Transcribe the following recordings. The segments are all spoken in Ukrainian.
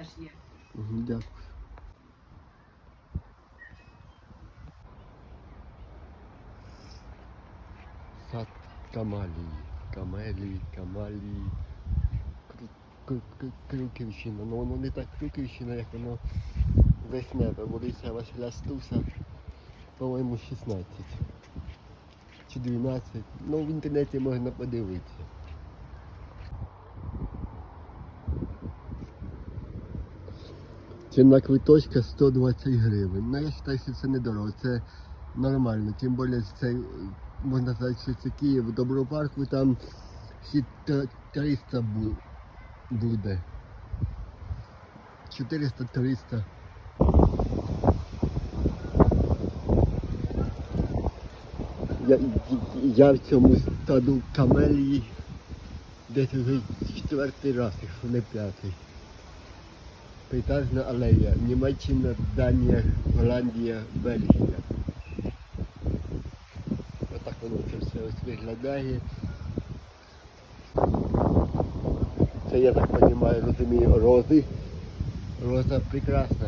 теж є. Дякую. Сад Камалії. Камелії, Кру- Крюківщина. Ну воно не так Крюківщина, як воно весневе. Вулиця Василя Стуса, по-моєму, 16. Чи 12. Ну в інтернеті можна подивитися. Ціна квиточка 120 гривень. Ну я вважаю, що це недорого, це нормально. Тим більше це, можна сказати, що це Київ, в Добропарку там всі 300 бу- буде. 400-300. Я, я в цьому стаду камелії десь вже четвертий раз, якщо не п'ятий. Пейзажна алея. Німеччина, Данія, Голландія, Бельгія. Отак воно це все ось виглядає. Це я так розумію, розумію, рози. Роза прекрасна.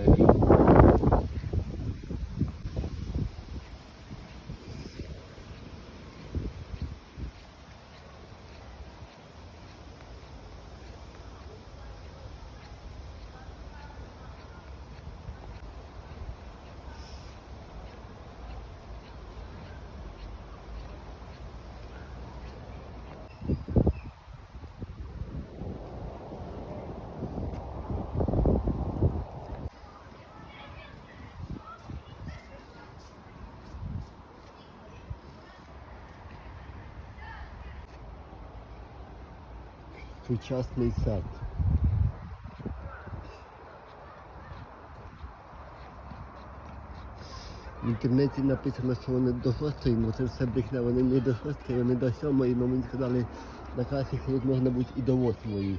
Сучасний сад. В інтернеті написано, що вони до шостої, але це все брехня, вони не до шостої, вони до сьомої, але мені сказали на класі тут можна бути і до восьмої.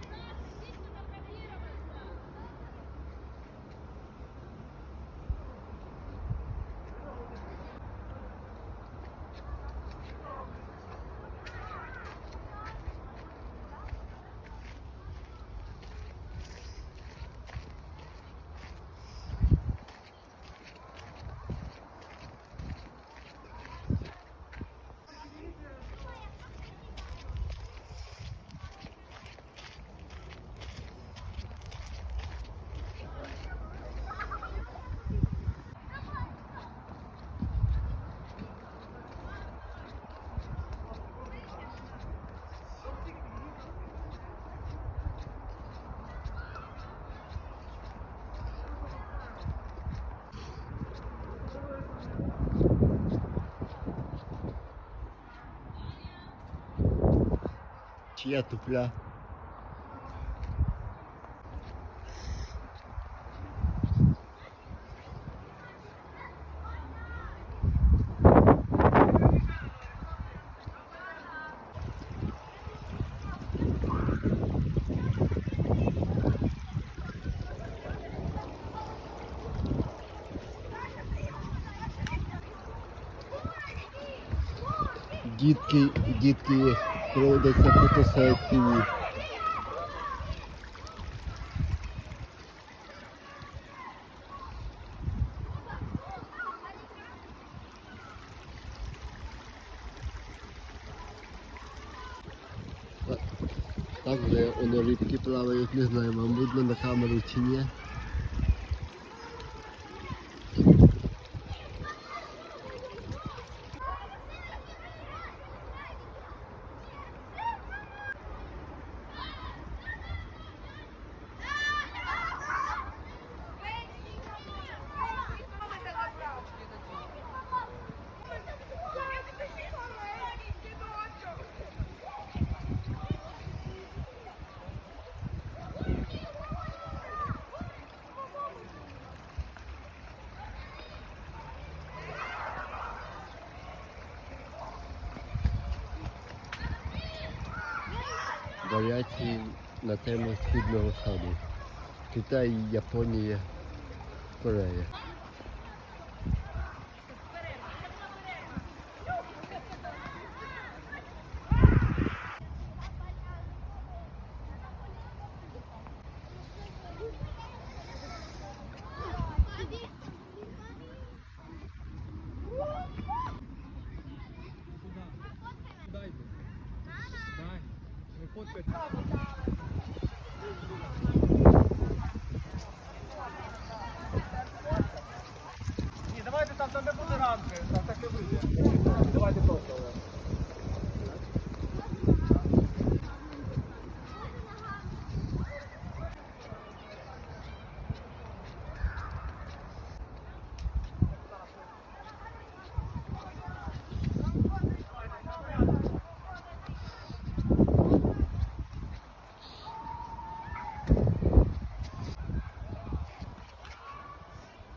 Чия тупля. Дітки, дітки проводяться фотосесії. Так, вже воно рибки плавають, не знаю, видно на камеру чи ні. Варіації на тему східного саду. Китай, Японія, Корея.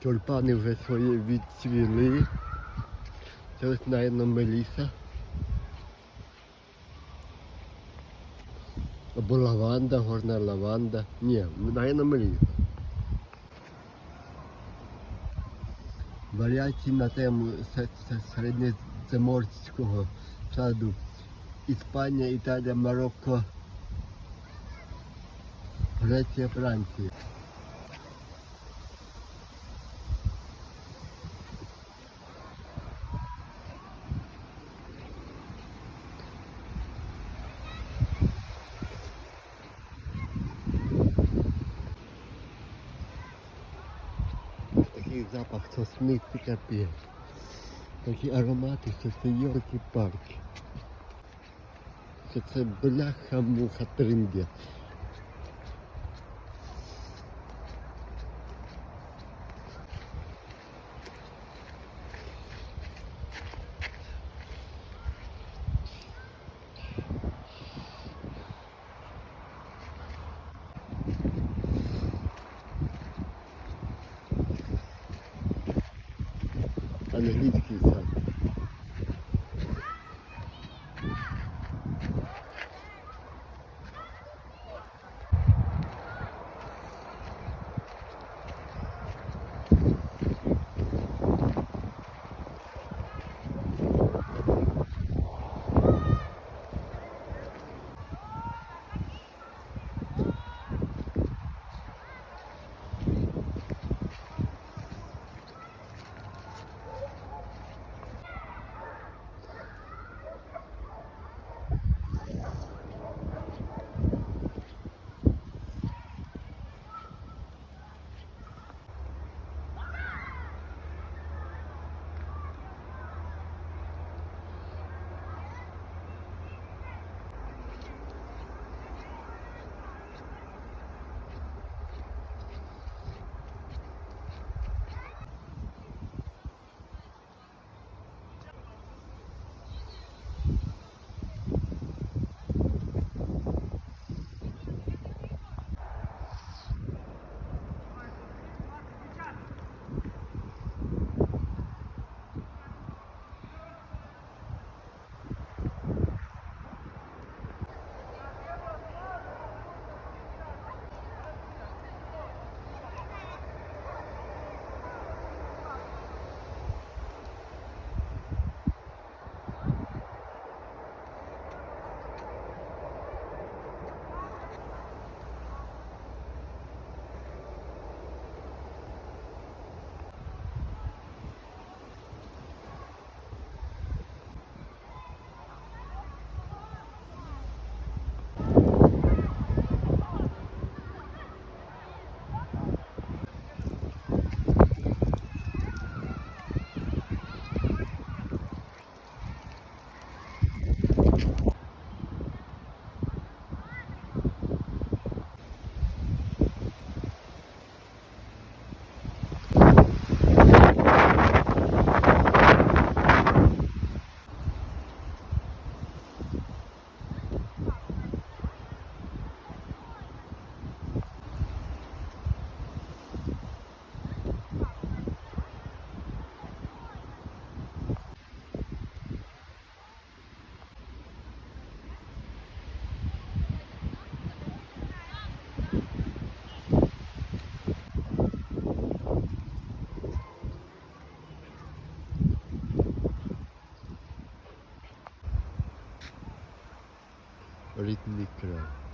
Тюльпани вже свої відцвіли. Це ось, наверное, Меліса. Або лаванда, горна лаванда. Ні, наверное, Меліса. Варіації на тему се- се- середньоземорського саду. Іспанія, Італія, Марокко, Греція, Франція. Такий запах сосни це капець. Такі аромати, що це йорки парк. Що це бляха муха триндець. Англійський rythmique.